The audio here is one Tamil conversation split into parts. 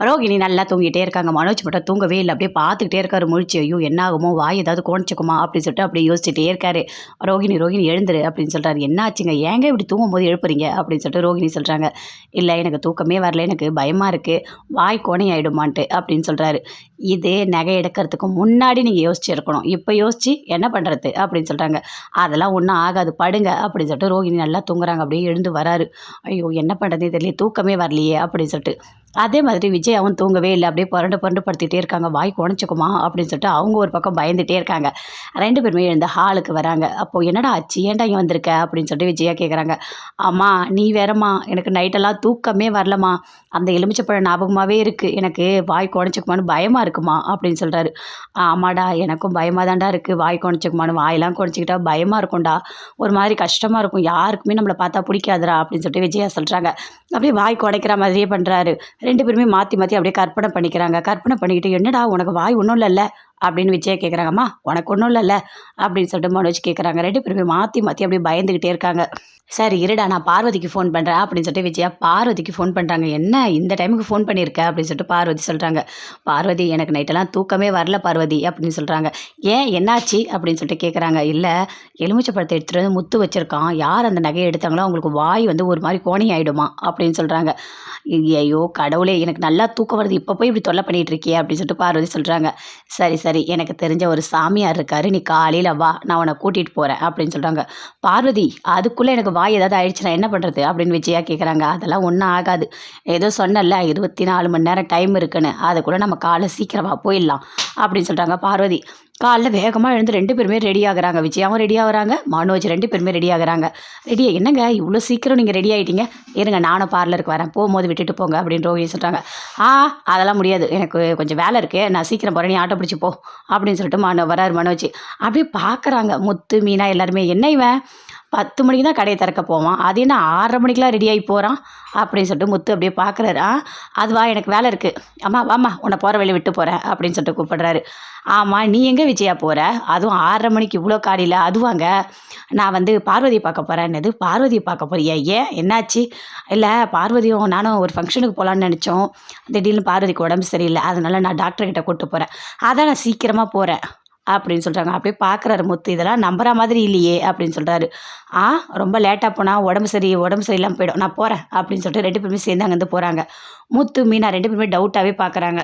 ரோகிணி நல்லா தூங்கிட்டே இருக்காங்க. மனோஜ் மட்டும் தூங்கவே இல்லை. அப்படியே பார்த்துக்கிட்டே இருக்காரு முழிச்சு. ஐயோ என்ன ஆகுமோ? வாய் ஏதாவது கோணிச்சுக்குமா? அப்படின்னு சொல்லிட்டு அப்படியே யோசிச்சுட்டே இருக்காரு. ரோகிணி ரோகிணி எழுந்துரு அப்படின்னு சொல்கிறாரு என்ன ஆச்சுங்க? ஏங்க இப்படி தூங்கும் போது எழுப்புறீங்க? அப்படின்னு சொல்லிட்டு ரோகிணி சொல்கிறாங்க இல்லை எனக்கு தூக்கமே வரல. எனக்கு பயமாக இருக்குது வாய் கோணை ஆகிடுமான்ட்டு அப்படின்னு சொல்கிறாரு இது நகை எடுக்கிறதுக்கு முன்னாடி நீங்கள் யோசிச்சிருக்கணும் இப்போ யோசிச்சு என்ன பண்ணுறது அப்படின்னு சொல்கிறாங்க அதெல்லாம் ஒன்றும் ஆகாது. படுங்க. அப்படின்னு சொல்லிட்டு ரோகிணி நல்லா தூங்குறாங்க. அப்படியே எழுந்து வராரு. ஐயோ என்ன பண்ணுறது தெரியல. தூக்கமே வரலையே. அப்படின்னு சொல்லிட்டு அதே மாதிரி விஜய் அவன் தூங்கவே இல்லை. அப்படியே புரண்டு புரண்டு படுத்திட்டே இருக்காங்க. வாய் குணச்சிக்குமா அப்படின்னு சொல்லிட்டு அவங்க ஒரு பக்கம் பயந்துட்டே இருக்காங்க. ரெண்டு பேருமே எழுந்த ஹாலுக்கு வராங்க. அப்போ என்னடா ஆச்சு? ஏன்டா இங்கே வந்திருக்க? அப்படின்னு சொல்லிட்டு விஜயா கேட்குறாங்க அம்மா நீ வேறம்மா. எனக்கு நைட்டெல்லாம் தூக்கமே வரலம்மா. அந்த எலுமிச்சப்பழம் ஞாபகமாகவே இருக்குது எனக்கு வாய் குணச்சிக்குமான்னு பயமாக இருக்குமா? அப்படின்னு சொல்கிறாரு ஆமாடா எனக்கும் பயமாக தான்டா இருக்குது வாய் குணச்சிக்குமான்னு வாயெல்லாம் குணச்சிக்கிட்டா பயமாக இருக்கும்டா. ஒரு மாதிரி கஷ்டமாக இருக்கும். யாருக்குமே நம்மளை பார்த்தா பிடிக்காதுடா அப்படின்னு சொல்லிட்டு விஜயா சொல்கிறாங்க அப்படியே வாய் குடைக்கிற மாதிரியே பண்ணுறாரு ரெண்டு பேருமே மாற்றி மாற்றி அப்படியே கற்பனை பண்ணிக்கிறாங்க. கற்பனை பண்ணிக்கிட்டு என்னடா உனக்கு வாய் ஒன்றும் இல்லைல்ல? அப்படின்னு விஜய் கேட்குறாங்கம்மா உனக்கு ஒன்றும் இல்லைல்ல? அப்படின்னு சொல்லிட்டு மனோஜ் கேட்குறாங்க ரெண்டு பேருமே மாற்றி மாற்றி அப்படியே பயந்துக்கிட்டே இருக்காங்க. சரி இருடா நான் பார்வதிக்கு ஃபோன் பண்ணுறேன் அப்படின்னு சொல்லிட்டு விஜயா பார்வதிக்கு ஃபோன் பண்ணுறாங்க என்ன? இந்த டைமுக்கு ஃபோன் பண்ணியிருக்க? அப்படின்னு சொல்லிட்டு பார்வதி சொல்கிறாங்க பார்வதி எனக்கு நைட்டெல்லாம் தூக்கமே வரல பார்வதி அப்படின்னு சொல்கிறாங்க ஏன்? என்னாச்சு? அப்படின்னு சொல்லிட்டு கேட்குறாங்க இல்லை எலுமிச்சை பழத்தை எடுத்துகிட்டு வந்து முத்து வச்சுருக்கான். யார் அந்த நகையை எடுத்தாங்களோ அவங்களுக்கு வாய் வந்து ஒரு மாதிரி கோணி ஆகிடுமா அப்படின்னு சொல்கிறாங்க ஐயோ கடவுளே எனக்கு நல்லா தூக்கம் வருது. இப்போ போய் இப்படி தொல்லை பண்ணிகிட்டு இருக்கியே அப்படின்னு சொல்லிட்டு பார்வதி சொல்கிறாங்க சரி சரி எனக்கு தெரிஞ்ச ஒரு சாமியார் இருக்காரு. நீ காலையில் வா. நான் உன்னை கூட்டிகிட்டு போகிறேன் அப்படின்னு சொல்கிறாங்க பார்வதி அதுக்குள்ளே எனக்கு வாய் ஏதாவது ஆயிடுச்சுன்னா என்ன பண்ணுறது அப்படின்னு விஜயா கேட்குறாங்க அதெல்லாம் ஒன்றும் ஆகாது. ஏதோ சொன்னல இருபத்தி நாலு மணி நேரம் டைம் இருக்குன்னு. அதுக்குள்ளே நம்ம காலை சீக்கிரமாக போயிடலாம் அப்படின்னு சொல்கிறாங்க பார்வதி. காலைல வேகமாக எழுந்து ரெண்டு பேருமே ரெடி ஆகுறாங்க. விஜயாவும் ரெடி ஆகுறாங்க மனோஜ் ரெண்டு பேருமே ரெடி ஆகுறாங்க. ரெடி என்னங்க இவ்வளோ சீக்கிரம் நீங்கள் ரெடி ஆகிட்டீங்க இருங்க நானும் பார்லருக்கு வரேன். போகும்போது விட்டுட்டு போங்க அப்படின்னு ரோஹிணி சொல்கிறாங்க ஆ அதெல்லாம் முடியாது. எனக்கு கொஞ்சம் வேலை இருக்குது நான் சீக்கிரம் போகிறேன் நீ ஆட்டோ பிடிச்சி போ அப்படின்னு சொல்லிட்டு மனோ வராரு மனோஜ். அப்படியே பார்க்குறாங்க முத்து மீனா எல்லாருமே. என்ன இவன்? பத்து மணிக்கு தான் கடையை திறக்க போவான். அது என்ன ஆறரை மணிக்கெலாம் ரெடி ஆகி போகிறான் அப்படின்னு சொல்லிட்டு முத்து அப்படியே பார்க்குறாரு. ஆ அதுவா எனக்கு வேலை இருக்குது அம்மா வாம்மா உன்னை போகிற வழி விட்டு போகிறேன் அப்படின்னு சொல்லிட்டு கூப்பிடுறாரு. ஆமாம் நீ எங்கே விஜயா போகிற அதுவும் ஆறரை மணிக்கு இவ்வளோ காலையில். அதுவாங்க நான் வந்து பார்வதியை பார்க்க போகிறேன் என்னது? பார்வதியை பார்க்க போறியா? ஏன்? என்னாச்சு? இல்லை பார்வதியும் நானும் ஒரு ஃபங்க்ஷனுக்கு போகலான்னு நினச்சோம். திடீர்னு பார்வதிக்கு உடம்பு சரியில்லை. அதனால நான் டாக்டர்கிட்ட கூப்பிட்டு போகிறேன் அதான் நான் சீக்கிரமாக போகிறேன் அப்படின்னு சொல்கிறாங்க அப்படியே பார்க்குறாரு முத்து. இதெல்லாம் நம்புற மாதிரி இல்லையே அப்படின்னு சொல்கிறாரு ஆ ரொம்ப லேட்டாக போனால் உடம்பு சரி உடம்பு சரியில்லாமல் போயிடும். நான் போகிறேன் அப்படின்னு சொல்லிட்டு ரெண்டு பேருமே சேர்ந்து அங்கேருந்து போகிறாங்க முத்து மீனா ரெண்டு பேருமே டவுட்டாகவே பார்க்குறாங்க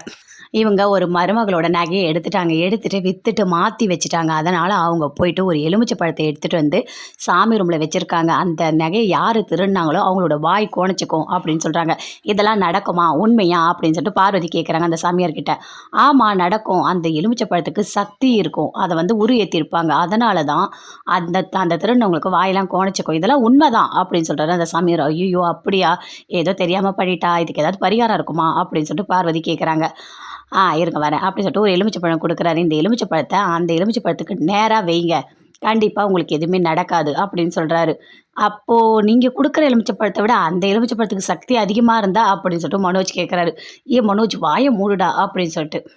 இவங்க ஒரு மருமகளோட நகையை எடுத்துட்டாங்க. எடுத்துகிட்டு விற்றுட்டு மாற்றி வச்சுட்டாங்க. அதனால் அவங்க போயிட்டு ஒரு எலுமிச்சை பழத்தை எடுத்துகிட்டு வந்து சாமி ரூமில் வச்சுருக்காங்க. அந்த நகையை யார் திருடினாங்களோ அவங்களோட வாய் கோணச்சிக்கும் அப்படின்னு சொல்கிறாங்க இதெல்லாம் நடக்குமா? உண்மையா? அப்படின்னு சொல்லிட்டு பார்வதி கேட்குறாங்க அந்த சாமியார்கிட்ட. ஆமாம் நடக்கும். அந்த எலுமிச்சை பழத்துக்கு சக்தி இருக்கும். அதை வந்து உரு ஏற்றிருப்பாங்க அதனால தான் அந்த அந்த திருடினவங்களுக்கு வாயெல்லாம் கோணச்சிக்கும். இதெல்லாம் உண்மைதான் அப்படின்னு சொல்கிறாரு அந்த சாமியார். ஐயோ அப்படியா? ஏதோ தெரியாமல் பண்ணிட்டா. இதுக்கு ஏதாவது பரிகாரம் இருக்குமா? அப்படின்னு சொல்லிட்டு பார்வதி கேட்குறாங்க ஆ இருங்க வரேன். அப்படின்னு சொல்லிட்டு ஒரு எலுமிச்சப்பழம் கொடுக்குறாரு. இந்த எலுமிச்சைப்பழத்தை அந்த எலுமிச்சை பழத்துக்கு நேராக வைங்க. கண்டிப்பாக உங்களுக்கு எதுவுமே நடக்காது அப்படின்னு சொல்கிறாரு அப்போது நீங்கள் கொடுக்குற எலுமிச்சைப்பழத்தை விட அந்த எலுமிச்சைப்பழத்துக்கு சக்தி அதிகமாக இருந்தால் அப்படின்னு சொல்லிட்டு மனோஜ் கேட்குறாரு ஏ மனோஜ் வாயை மூடுடா அப்படின்னு சொல்லிட்டு.